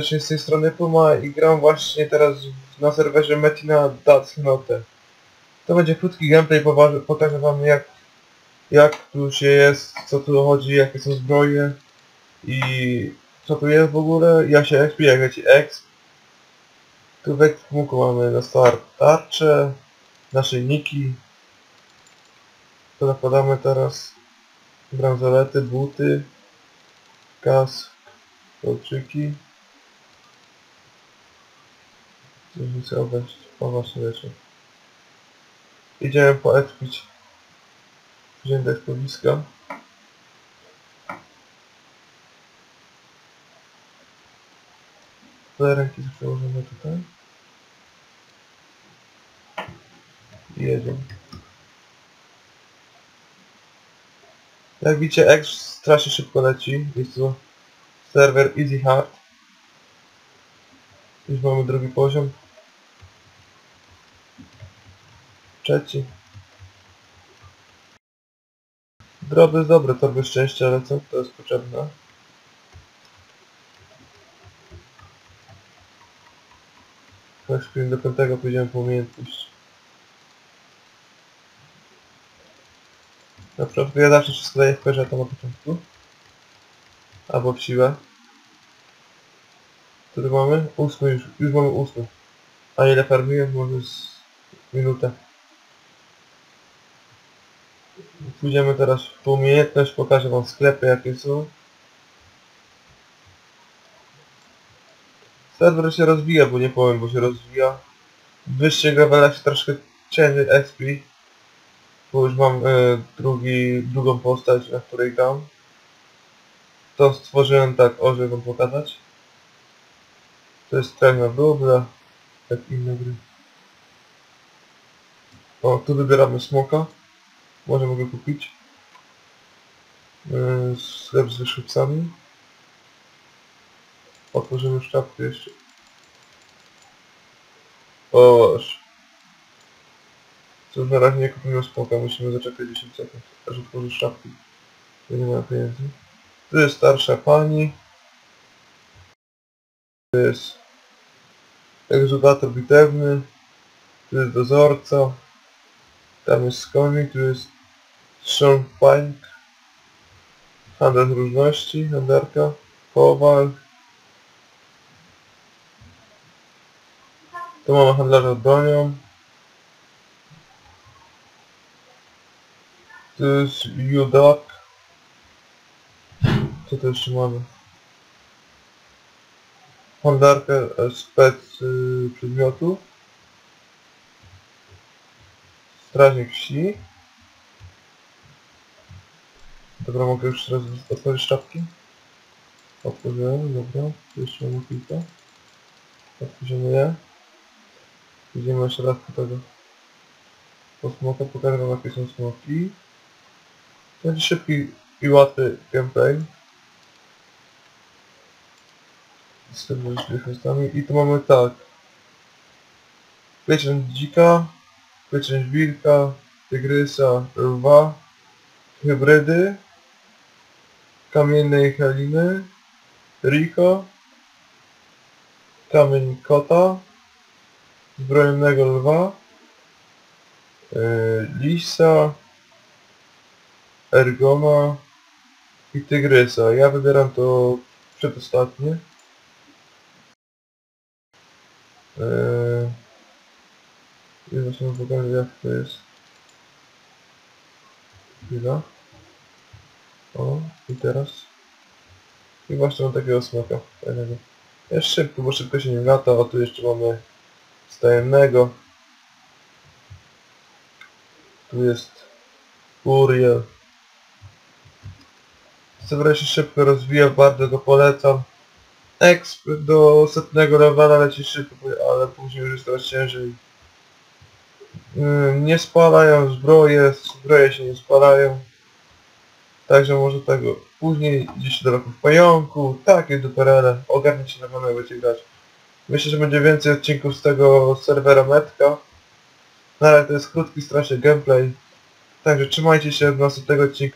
z tej strony Puma i gram właśnie teraz na serwerze Metina Datnote. To będzie krótki gameplay, pokażę wam jak, jak tu się jest, co tu chodzi, jakie są zbroje i co tu jest w ogóle. Ja się exp, jak leci exp. Tu w ekwipunku mamy na start tarcze, naszyjniki. To nakładamy teraz bransolety, buty, kask, kolczyki. Mi chcę obejść. O właśnie leczy. Idziemy poekspić. Wziąć do eksplowiska. Te ręki są przełożone tutaj. I jedziemy. Jak widzicie, X strasznie szybko leci. Jest to serwer Easy Hard. Już mamy drugi poziom. Trzeci. Droby jest dobre, torby szczęścia lecą, to jest potrzebne. Screen do piątego pójdziemy po umiejętność. Na początku ja zawsze wszystko daję w to na początku. Albo w siłę. Który mamy? Ósmy już, już mamy ósmy. A ile farmiłem? Może z minutę. Pójdziemy teraz w umiejętność, pokażę wam sklepy jakie są. Serwer się rozwija, bo nie powiem, bo się rozwija. W wyższych się troszkę change XP. Bo już mam e, drugi, drugą postać, na której gram. To stworzyłem tak, o, żeby wam pokazać. To jest strona dobra, jak inne gry. O, tu wybieramy smoka. Możemy go kupić. Yy, sklep z wyszybcami. Otworzymy sztabkę jeszcze. O, aż. Co na razie nie kupimy smoka, musimy zaczekać 10 sekund, aż otworzy sztabki. To nie ma pieniędzy. Tu jest starsza pani. Tu jest egzulator bitewny. Tu jest dozorca. Tam jest skonik, tu jest Sean Pink. Handel różności, handarka. Kowal. Tu mamy handlarza bronią. Tu jest Judak. Co tu jeszcze mamy? Handlarkę e, spec y, przedmiotów. Strażnik wsi. Dobra, mogę już teraz otworzyć sztabki? Otworzyłem, dobra. Jeszcze mamy kilka. Otworzymy je. Idziemy jeszcze raz po tego. Po smoka, pokażę wam jakie są smoki. Będzie szybki i łatwy gameplay. Z tym kwestiami. I tu mamy tak. Pieczęć dzika, pieczęć wilka, tygrysa, lwa, hybrydy, kamiennej haliny, Rico, kamień kota, zbrojnego lwa, yy, lisa, ergona i tygrysa. Ja wybieram to przedostatnie. Yy, właśnie wam pokażę jak to jest. Chwila. O, i teraz. I właśnie mam takiego smoka fajnego. Jest szybko, bo szybko się nie lata. O, tu jeszcze mamy stajemnego. Tu jest Uriel. Serwer się szybko rozwija, bardzo go polecam. Exp do setnego levela leci szybko, ale później już jest coraz ciężej. Yy, Nie spalają zbroje, zbroje się nie spalają. Także może tego później, gdzieś do roku w pająku, takie duperele, ogarnijcie na pewno będziecie grać. Myślę, że będzie więcej odcinków z tego serwera Metka. Razie to jest krótki, straszny gameplay. Także trzymajcie się do następnego odcinka.